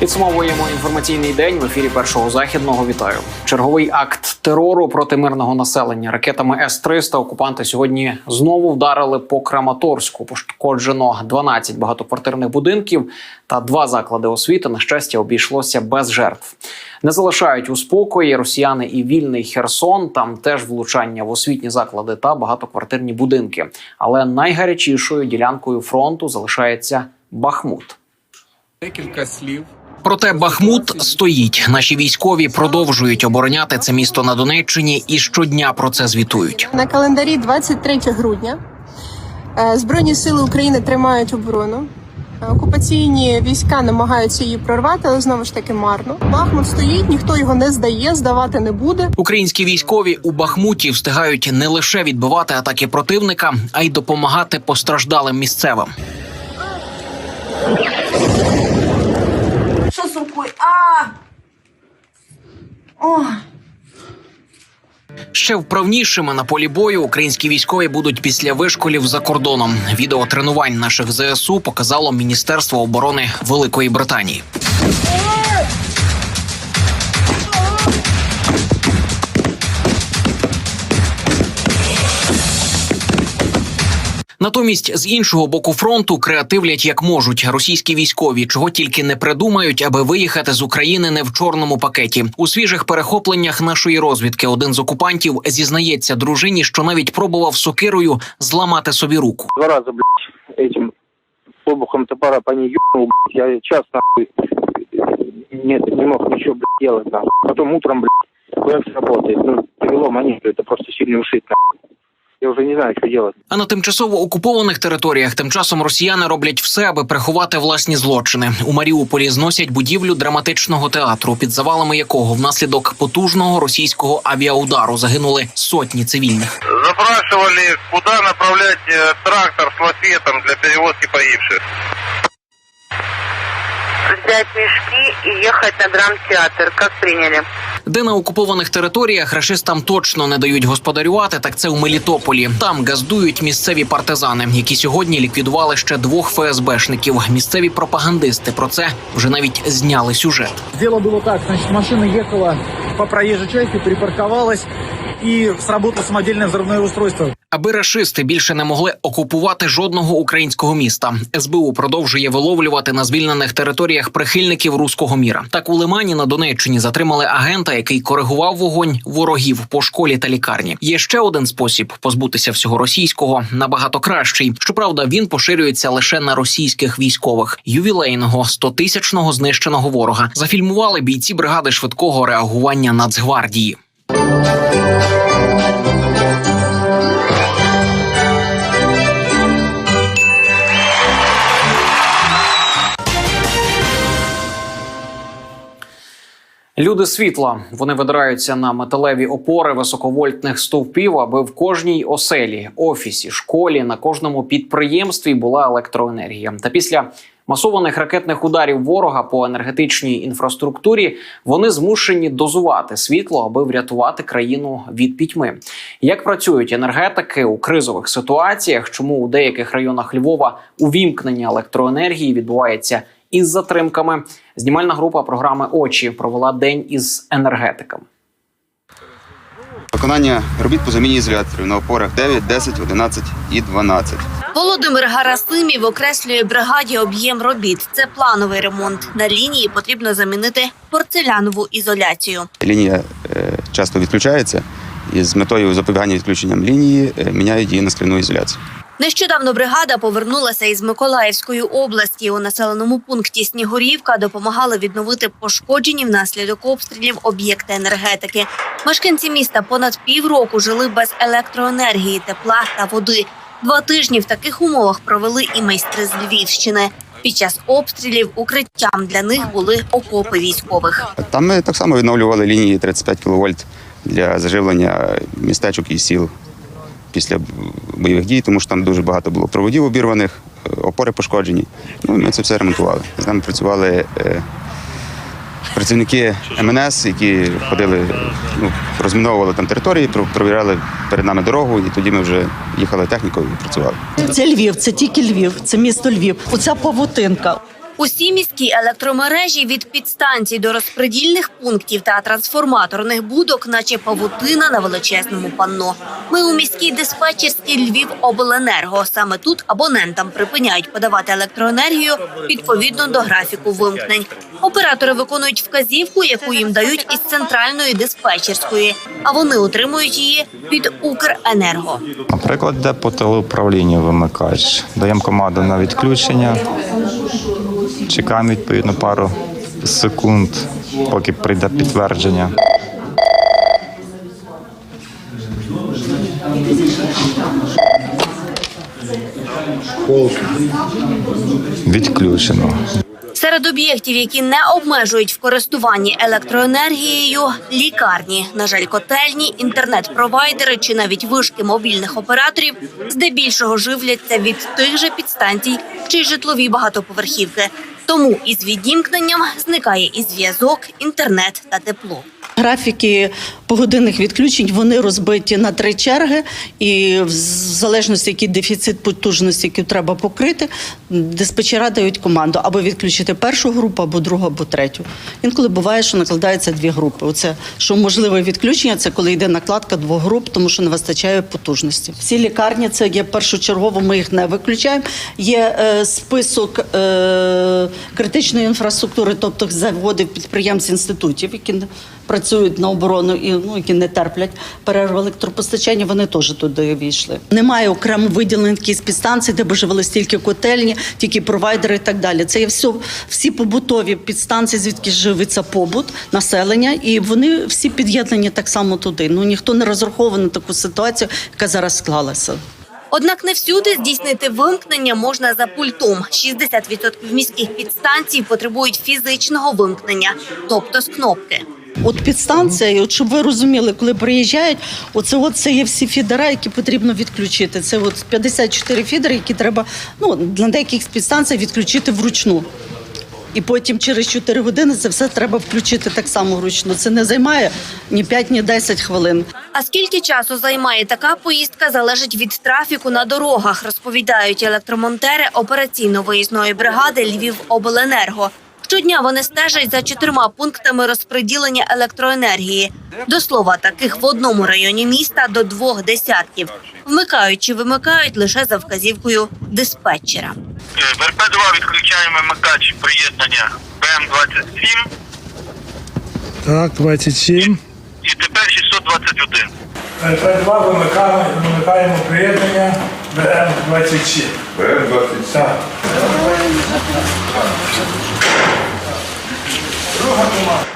Підсумовуємо інформаційний день в ефірі першого західного. Вітаю. Черговий акт терору проти мирного населення ракетами С-300 окупанти сьогодні знову вдарили по Краматорську. Пошкоджено 12 багатоквартирних будинків та два заклади освіти. На щастя, обійшлося без жертв. Не залишають у спокої росіяни і вільний Херсон. Там теж влучання в освітні заклади та багатоквартирні будинки. Але найгарячішою ділянкою фронту залишається Бахмут. Декілька слів. Проте Бахмут стоїть. Наші військові продовжують обороняти це місто на Донеччині і щодня про це звітують. На календарі 23 грудня Е, Збройні сили України тримають оборону. Е, Окупаційні війська намагаються її прорвати, але знову ж таки марно. Бахмут стоїть, ніхто його не здає, здавати не буде. Українські військові у Бахмуті встигають не лише відбивати атаки противника, а й допомагати постраждалим місцевим. Що? А! О! Ще вправнішими на полі бою українські військові будуть після вишколів за кордоном. Відео тренувань наших ЗСУ показало Міністерство оборони Великої Британії. Натомість з іншого боку фронту креативлять як можуть російські військові, чого тільки не придумають, аби виїхати з України не в чорному пакеті. У свіжих перехопленнях нашої розвідки один з окупантів зізнається дружині, що навіть пробував сокирою зламати собі руку. два раза, блядь, этим обухом топора по ней ебнул, блядь. Я час, нахуй, не, не мог ничего, блядь, делать, нахуй. Потом утром, блядь, кое работает. Ну, привело монету, это просто сильный ушит, нахуй. Я уже не знаю, что делать. А на тимчасово окупованих територіях тим часом росіяни роблять все, аби приховати власні злочини. У Маріуполі зносять будівлю драматичного театру, під завалами якого внаслідок потужного російського авіаудару загинули сотні цивільних. запрашивали, куда направлять э, трактор с лафетом для перевозки погибших. Взять мешки и ехать на драмтеатр. Как приняли? Де на окупованих територіях рашистам точно не дають господарювати, так це у Мелітополі. Там газдують місцеві партизани, які сьогодні ліквідували ще двох ФСБшників. Місцеві пропагандисти про це вже навіть зняли сюжет. Дело было так, значит, машина ехала по проезжей части, припарковалась и сработало самодельное взрывное устройство. Аби рашисти більше не могли окупувати жодного українського міста. СБУ продовжує виловлювати на звільнених територіях прихильників руського міра. Так у Лимані на Донеччині затримали агента, який коригував вогонь ворогів по школі та лікарні. Є ще один спосіб позбутися всього російського, набагато кращий. Щоправда, він поширюється лише на російських військових ювілейного 100-тисячного знищеного ворога. Зафільмували бійці бригади швидкого реагування Нацгвардії. Люди світла вони видираються на металеві опори високовольтних стовпів, аби в кожній оселі, офісі, школі, на кожному підприємстві була електроенергія. Та після масованих ракетних ударів ворога по енергетичній інфраструктурі вони змушені дозувати світло, аби врятувати країну від пітьми. Як працюють енергетики у кризових ситуаціях? Чому у деяких районах Львова увімкнення електроенергії відбувається? із затримками. Знімальна група програми Очі провела день із енергетиками. Виконання робіт по заміні ізоляторів на опорах 9, 10, 11 і 12. Володимир Гарасимів окреслює бригаді об'єм робіт. Це плановий ремонт. На лінії потрібно замінити порцелянову ізоляцію. Лінія е, часто відключається і з метою запобігання відключенням лінії е, міняють її на скляну ізоляцію. Нещодавно бригада повернулася із Миколаївської області. У населеному пункті Снігурівка допомагали відновити пошкоджені внаслідок обстрілів об'єкти енергетики. Мешканці міста понад півроку жили без електроенергії, тепла та води. Два тижні в таких умовах провели і майстри з Львівщини. Під час обстрілів укриттям для них були окопи військових. Там ми так само відновлювали лінії 35 кВт для заживлення містечок і сіл після бойових дій, тому що там дуже багато було проводів обірваних, е, опори пошкоджені. Ну, ми це все ремонтували. З нами працювали е, працівники МНС, які ходили, ну, розміновували там території, про- провіряли перед нами дорогу, і тоді ми вже їхали технікою і працювали. Це Львів, це тільки Львів, це місто Львів. Оця павутинка. Усі міські електромережі від підстанцій до розпредільних пунктів та трансформаторних будок, наче павутина на величезному панно. Ми у міській диспетчерській Львівобленерго. Саме тут абонентам припиняють подавати електроенергію відповідно до графіку вимкнень. Оператори виконують вказівку, яку їм дають із центральної диспетчерської, а вони отримують її від Укренерго. Наприклад, де по телеуправлінню вимикач. Даємо команду на відключення, чекаємо відповідно пару секунд, поки прийде підтвердження. Відключено. Серед об'єктів, які не обмежують в користуванні електроенергією, лікарні, на жаль, котельні, інтернет-провайдери чи навіть вишки мобільних операторів здебільшого живляться від тих же підстанцій чи житлові багатоповерхівки. Тому із відімкненням зникає і зв'язок, інтернет та тепло. Графіки погодинних відключень вони розбиті на три черги, і в залежності, який дефіцит потужності, який треба покрити, диспетчера дають команду або відключити першу групу, або другу, або третю. Інколи буває, що накладаються дві групи. Оце що можливе відключення, це коли йде накладка двох груп, тому що не вистачає потужності. Всі лікарні це є першочергово. Ми їх не виключаємо. Є е, список е, критичної інфраструктури, тобто заводів, підприємств, інститутів, які не- працюють на оборону і ну які не терплять перерву електропостачання. Вони теж туди війшли. Немає окремо виділених якісь підстанцій, де б живили стільки котельні, тільки провайдери і так далі. Це є все всі побутові підстанції, звідки живиться побут населення, і вони всі під'єднані так само туди. Ну ніхто не розрахований на таку ситуацію, яка зараз склалася. Однак не всюди здійснити вимкнення можна за пультом. 60% міських підстанцій потребують фізичного вимкнення, тобто з кнопки. От підстанція, от щоб ви розуміли, коли приїжджають, оце от це є всі фідера, які потрібно відключити. Це от 54 фідери, які треба ну для деяких підстанцій відключити вручну. І потім через 4 години це все треба включити так само вручну. Це не займає ні 5, ні 10 хвилин. А скільки часу займає така поїздка, залежить від трафіку на дорогах, розповідають електромонтери операційно-виїзної бригади Львівобленерго. Щодня вони стежать за чотирма пунктами розподілення електроенергії. До слова, таких в одному районі міста до двох десятків. Вмикають чи вимикають лише за вказівкою диспетчера. В РП-2 відключаємо вимикач приєднання БМ-27 Так, 27. І тепер 621. РП-2 вимикаємо, вимикаємо приєднання БМ-27. БМ-27. Так.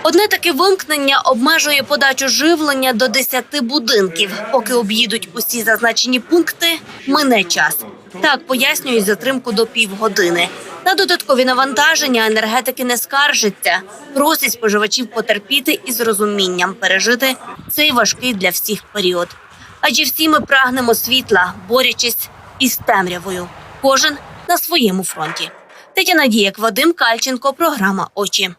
Одне таке вимкнення обмежує подачу живлення до 10 будинків. Поки об'їдуть усі зазначені пункти, мине час. Так пояснюють затримку до півгодини. На додаткові навантаження енергетики не скаржаться. Просять споживачів потерпіти і з розумінням пережити цей важкий для всіх період. Адже всі ми прагнемо світла, борючись із темрявою. Кожен на своєму фронті. Тетяна Надія Вадим Кальченко, програма Очі.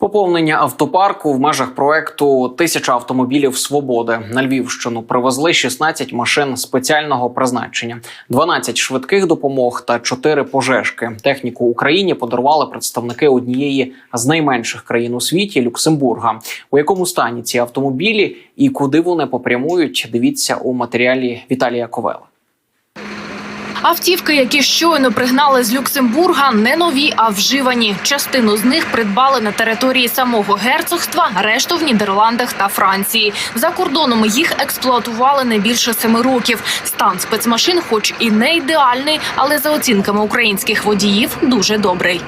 Поповнення автопарку в межах проекту Тисяча автомобілів свободи на Львівщину привезли 16 машин спеціального призначення, 12 швидких допомог та 4 пожежки. Техніку Україні подарували представники однієї з найменших країн у світі Люксембурга. У якому стані ці автомобілі і куди вони попрямують? Дивіться у матеріалі Віталія Ковела. Автівки, які щойно пригнали з Люксембурга, не нові, а вживані. Частину з них придбали на території самого герцогства, решту в Нідерландах та Франції. За кордоном їх експлуатували не більше семи років. Стан спецмашин, хоч і не ідеальний, але за оцінками українських водіїв, дуже добрий.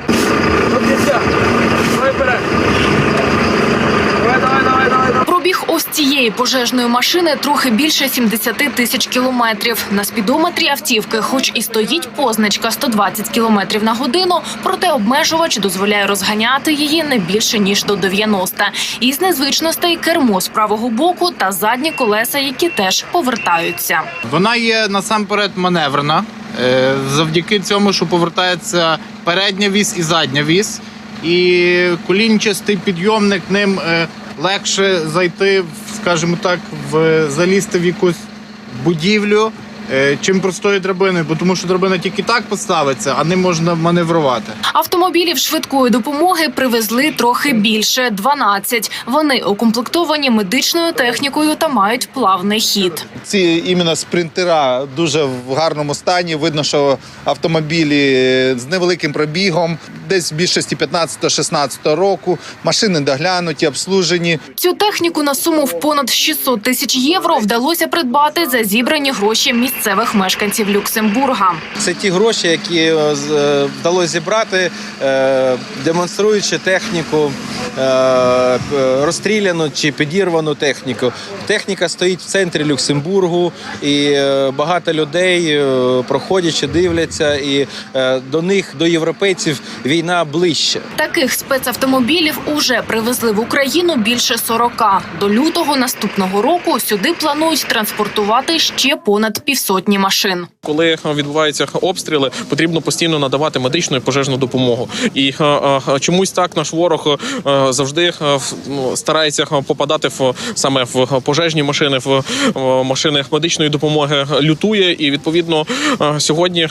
Цієї пожежної машини трохи більше 70 тисяч кілометрів. На спідометрі автівки, хоч і стоїть позначка 120 кілометрів на годину, проте обмежувач дозволяє розганяти її не більше ніж до 90. Із незвичностей кермо з правого боку та задні колеса, які теж повертаються. Вона є насамперед маневрена. е, Завдяки цьому, що повертається передня вісь і задня вісь. І колінчастий підйомник ним е, легше зайти, в, скажімо так, в залізти в якусь будівлю чим простою драбиною, бо тому що драбина тільки так поставиться, а ним можна маневрувати. Автомобілів швидкої допомоги привезли трохи більше 12. Вони укомплектовані медичною технікою та мають плавний хід. Ці іменно спринтера дуже в гарному стані. Видно, що автомобілі з невеликим пробігом, десь в більшості 15-16 року. Машини доглянуті, обслужені. Цю техніку на суму в понад 600 тисяч євро вдалося придбати за зібрані гроші місцевих мешканців Люксембурга. Це ті гроші, які е, е, вдалося зібрати, е, демонструючи техніку, розстріляну чи підірвану техніку. Техніка стоїть в центрі Люксембургу, і багато людей проходячи, дивляться, і до них, до європейців, війна ближче. Таких спецавтомобілів уже привезли в Україну більше 40. До лютого наступного року сюди планують транспортувати ще понад півсотні машин. Коли е, відбуваються обстріли, потрібно постійно надавати медичну і пожежну допомогу. І е, е, чомусь так наш ворог завжди в- ну, старається попадати в саме в пожежні машини, в машини медичної допомоги. Лютує, і відповідно сьогодні,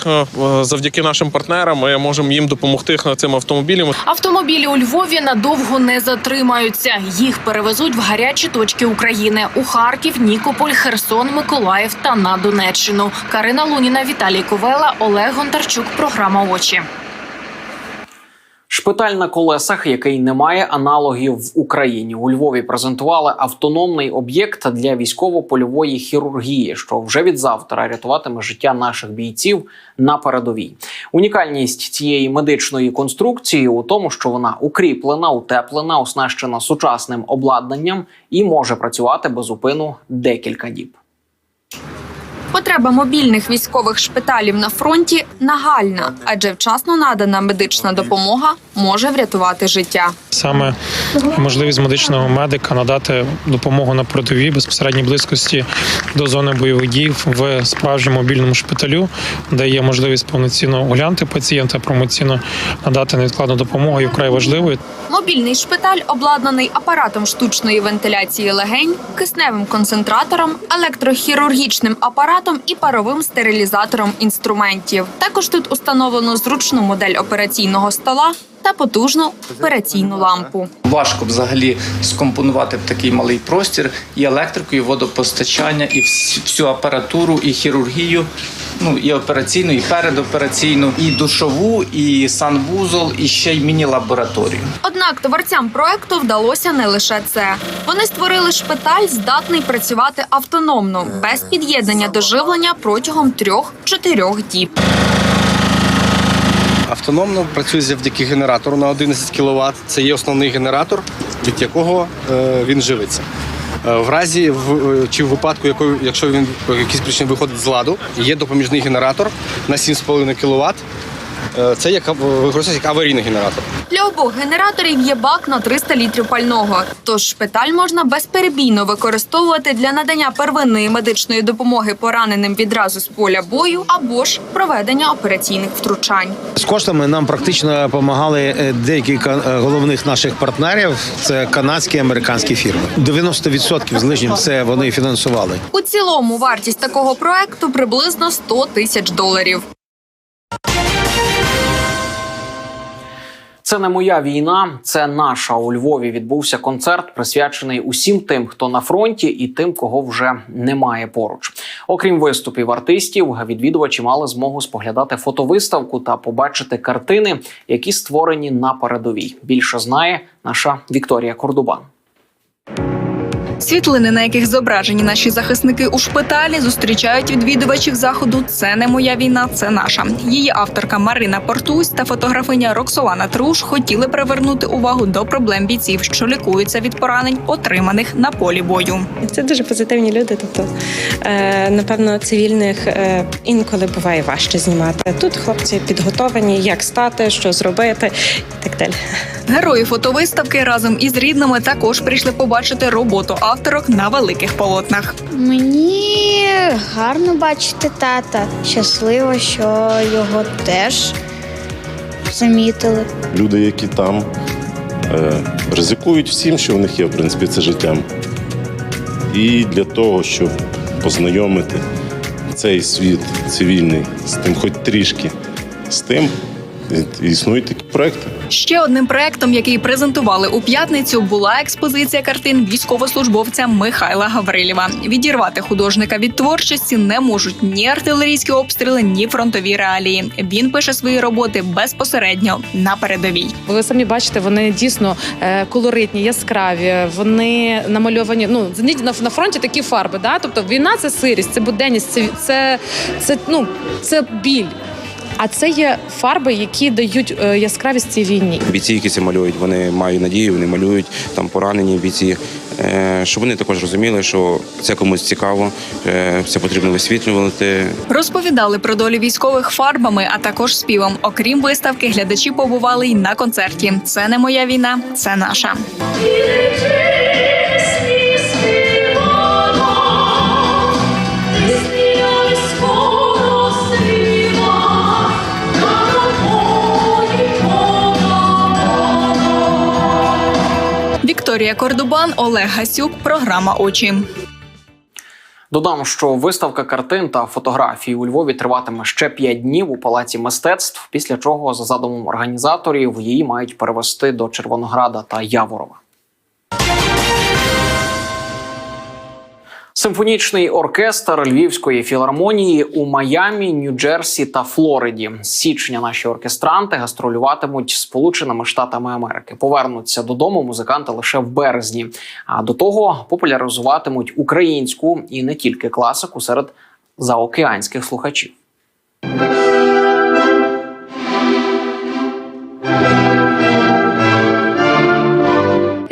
завдяки нашим партнерам, ми можемо їм допомогти цим автомобілям. Автомобілі у Львові надовго не затримаються. Їх перевезуть в гарячі точки України у Харків, Нікополь, Херсон, Миколаїв та на Донеччину. Карина Луніна, Віталій Ковела, Олег Гонтарчук. Програма очі. Шпиталь на колесах, який не має аналогів в Україні. У Львові презентували автономний об'єкт для військово-польової хірургії, що вже від завтра рятуватиме життя наших бійців на передовій. Унікальність цієї медичної конструкції у тому, що вона укріплена, утеплена, оснащена сучасним обладнанням і може працювати без упину декілька діб. Потреба мобільних військових шпиталів на фронті нагальна, адже вчасно надана медична допомога може врятувати життя. Саме можливість медичного медика надати допомогу на передовій безпосередній близькості до зони бойових дій в справжньому мобільному шпиталю, де є можливість повноцінно оглянути пацієнта, повноцінно надати невідкладну допомогу і вкрай важливою. Мобільний шпиталь обладнаний апаратом штучної вентиляції легень, кисневим концентратором, електрохірургічним апаратом і паровим стерилізатором інструментів. Також тут установлено зручну модель операційного стола та потужну операційну лампу. Важко взагалі скомпонувати в такий малий простір і електрику, і водопостачання, і всю апаратуру, і хірургію. Ну і операційну, і передопераційну, і душову, і санвузол, і ще й міні-лабораторію. Однак творцям проекту вдалося не лише це. Вони створили шпиталь, здатний працювати автономно, без під'єднання до живлення протягом трьох-чотирьох діб. Автономно працює завдяки генератору на 11 кВт. Це є основний генератор, від якого е, він живиться. Е, В разі в е, чи в випадку, якщо він по якійсь причині виходить з ладу, є допоміжний генератор на 7,5 кВт. Е, Це як використовується як аварійний генератор. Для обох генераторів є бак на 300 літрів пального. Тож шпиталь можна безперебійно використовувати для надання первинної медичної допомоги пораненим відразу з поля бою або ж проведення операційних втручань. З коштами нам практично допомагали е, деякі е, головних наших партнерів. Це канадські і американські фірми. 90% з лишнім це вони фінансували. У цілому вартість такого проекту приблизно 100 тисяч доларів. Це не моя війна, це наша. У Львові відбувся концерт, присвячений усім тим, хто на фронті, і тим, кого вже немає поруч. Окрім виступів артистів, відвідувачі мали змогу споглядати фотовиставку та побачити картини, які створені на передовій. Більше знає наша Вікторія Кордубан. Світлини, на яких зображені наші захисники у шпиталі, зустрічають відвідувачів заходу. Це не моя війна, це наша. Її авторка Марина Портусь та фотографиня Роксолана Труш хотіли привернути увагу до проблем бійців, що лікуються від поранень, отриманих на полі бою. Це дуже позитивні люди. Тобто, е, напевно, цивільних е, інколи буває важче знімати. Тут хлопці підготовані, як стати, що зробити і так далі. Герої фотовиставки разом із рідними також прийшли побачити роботу авторок на великих полотнах. Мені гарно бачити тата. Щасливо, що його теж замітили. Люди, які там е, ризикують всім, що в них є, в принципі, це життям. І для того, щоб познайомити цей світ цивільний, з тим, хоч трішки, з тим існують такі проекти. Ще одним проектом, який презентували у п'ятницю, була експозиція картин військовослужбовця Михайла Гаврилєва. Відірвати художника від творчості не можуть ні артилерійські обстріли, ні фронтові реалії. Він пише свої роботи безпосередньо на передовій. Ви самі бачите, вони дійсно е, колоритні, яскраві. Вони намальовані. Ну на фронті такі фарби. Да? Тобто війна це сирість, це буденність, це, це, це, ну, це біль. А це є фарби, які дають е, яскравість цій війні. Бійці, які це малюють, вони мають надію, вони малюють там поранені бійці. е, Щоб вони також розуміли, що це комусь цікаво, е, це потрібно висвітлювати. Розповідали про долю військових фарбами, а також співом. Окрім виставки, глядачі побували й на концерті. Це не моя війна, це наша. Вікторія Кордубан, Олег Гасюк. Програма Очі. Додам, що виставка картин та фотографій у Львові триватиме ще 5 днів у палаці мистецтв. Після чого, за задумом організаторів, її мають перевести до Червонограда та Яворова. Симфонічний оркестр Львівської філармонії у Майамі, Нью-Джерсі та Флориді. З січня наші оркестранти гастролюватимуть Сполученими Штатами Америки. Повернуться додому музиканти лише в березні. А до того популяризуватимуть українську і не тільки класику серед заокеанських слухачів.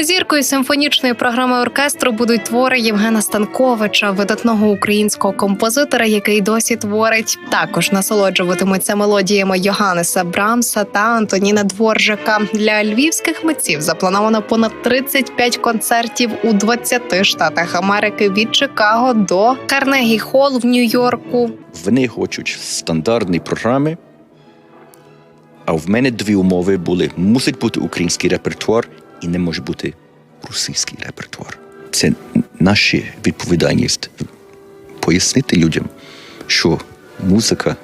Зіркою симфонічної програми оркестру будуть твори Євгена Станковича, видатного українського композитора, який досі творить. Також насолоджуватимуться мелодіями Йоганнеса Брамса та Антоніна Дворжака. Для львівських митців заплановано понад 35 концертів у 20 штатах Америки від Чикаго до Карнегі Холл в Нью-Йорку. Вони хочуть стандартні програми. А в мене дві умови були: мусить бути український репертуар і не може бути російський репертуар. Це наша відповідальність пояснити людям, що музика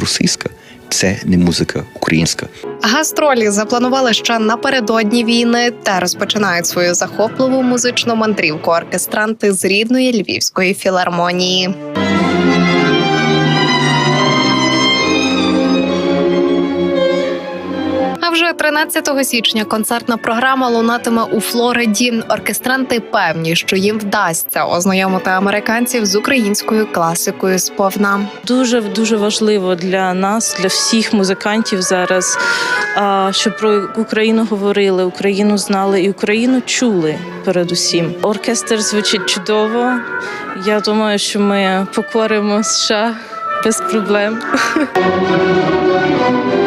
російська це не музика українська. Гастролі запланували ще напередодні війни та розпочинають свою захопливу музичну мандрівку оркестранти з рідної львівської філармонії. Вже 13 січня концертна програма лунатиме у Флориді. Оркестранти певні, що їм вдасться ознайомити американців з українською класикою сповна. Дуже дуже важливо для нас, для всіх музикантів зараз, щоб про Україну говорили, Україну знали і Україну чули передусім. Оркестр звучить чудово. Я думаю, що ми покоримо США без проблем.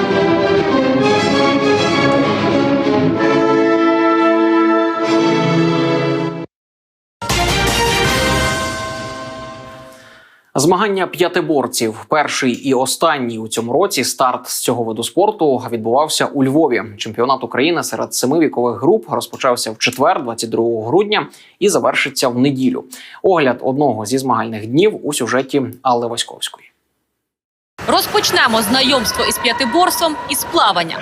Змагання п'ятиборців, перший і останній у цьому році старт з цього виду спорту відбувався у Львові. Чемпіонат України серед семи вікових груп розпочався в четвер, 22 грудня, і завершиться в неділю. Огляд одного зі змагальних днів у сюжеті Алли Васьковської. Розпочнемо знайомство із п'ятиборством із плавання.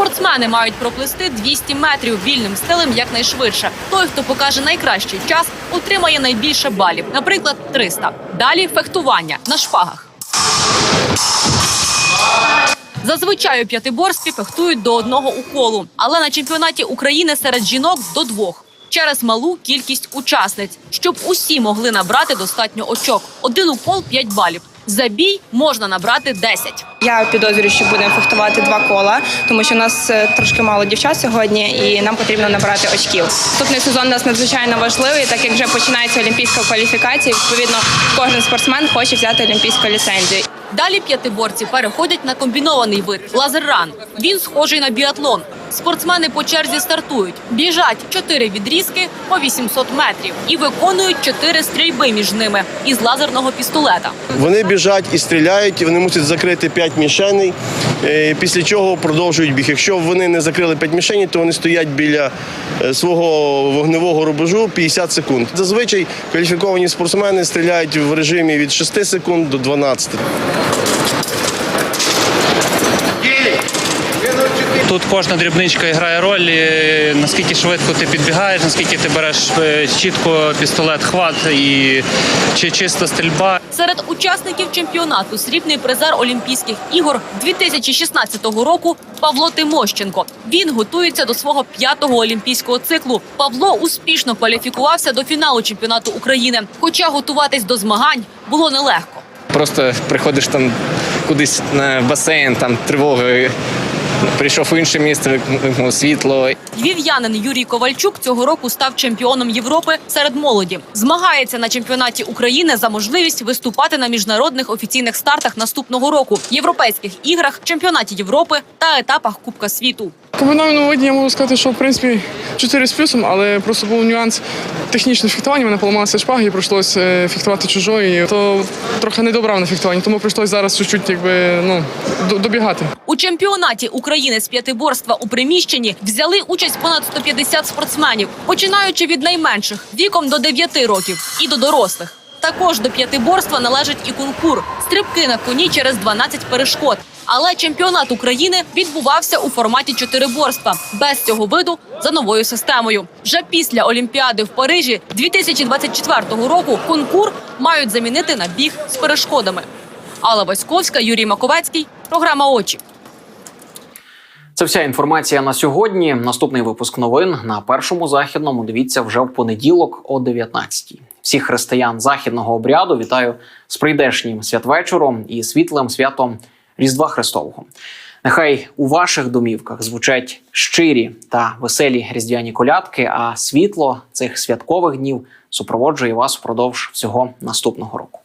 Спортсмени мають проплисти 200 метрів вільним стилем якнайшвидше. Той, хто покаже найкращий час, отримає найбільше балів, наприклад, 300. Далі фехтування на шпагах. Зазвичай у п'ятиборстві фехтують до одного уколу, але на чемпіонаті України серед жінок до двох. Через малу кількість учасниць, щоб усі могли набрати достатньо очок. Один укол 5 балів. За бій можна набрати 10. Я підозрюю, що будемо фехтувати два кола, тому що у нас е, трошки мало дівчат сьогодні, і нам потрібно набрати очків. Наступний сезон у нас надзвичайно важливий, так як вже починається олімпійська кваліфікація. Відповідно, кожен спортсмен хоче взяти олімпійську ліцензію. Далі п'ятиборці переходять на комбінований вид лазерран. Він схожий на біатлон. Спортсмени по черзі стартують, біжать чотири відрізки по 800 метрів і виконують чотири стрільби між ними із лазерного пістолета. Вони біжать і стріляють, і вони мусять закрити 5 мішеней, е, після чого продовжують біг. Якщо вони не закрили 5 мішеней, то вони стоять біля е, свого вогневого рубежу 50 секунд. Зазвичай кваліфіковані спортсмени стріляють в режимі від 6 секунд до 12. Тут кожна дрібничка грає роль, і наскільки швидко ти підбігаєш, наскільки ти береш е, чітко пістолет, хват і чи чиста стрільба. Серед учасників чемпіонату срібний призер Олімпійських ігор 2016 року Павло Тимощенко. Він готується до свого п'ятого олімпійського циклу. Павло успішно кваліфікувався до фіналу чемпіонату України. Хоча готуватись до змагань було нелегко. Просто приходиш там кудись на басейн, там тривога. Прийшов в інше місце, вимкнув світло. Львів'янин Юрій Ковальчук цього року став чемпіоном Європи серед молоді. Змагається на чемпіонаті України за можливість виступати на міжнародних офіційних стартах наступного року, європейських іграх, чемпіонаті Європи та етапах Кубка світу. Комбінованому виді я можу сказати, що в принципі 4 з плюсом, але просто був нюанс технічне фехтування. Мене поламалася шпага і прийшлося е, фехтувати чужої. То трохи не добрав на фехтуванні, тому прийшлося зараз чуть-чуть якби ну добігати. У чемпіонаті України з п'ятиборства у приміщенні взяли участь понад 150 спортсменів, починаючи від найменших віком до 9 років і до дорослих. Також до п'ятиборства належить і конкур стрибки на коні через 12 перешкод. Але чемпіонат України відбувався у форматі чотириборства без цього виду за новою системою. Вже після Олімпіади в Парижі 2024 року конкур мають замінити на біг з перешкодами. Алла Васьковська, Юрій Маковецький. Програма очі. Це вся інформація на сьогодні. Наступний випуск новин на першому західному. Дивіться вже в понеділок о 19-й. Всіх християн західного обряду вітаю з прийдешнім святвечором і світлим святом Різдва Христового. Нехай у ваших домівках звучать щирі та веселі різдвяні колядки, а світло цих святкових днів супроводжує вас впродовж всього наступного року.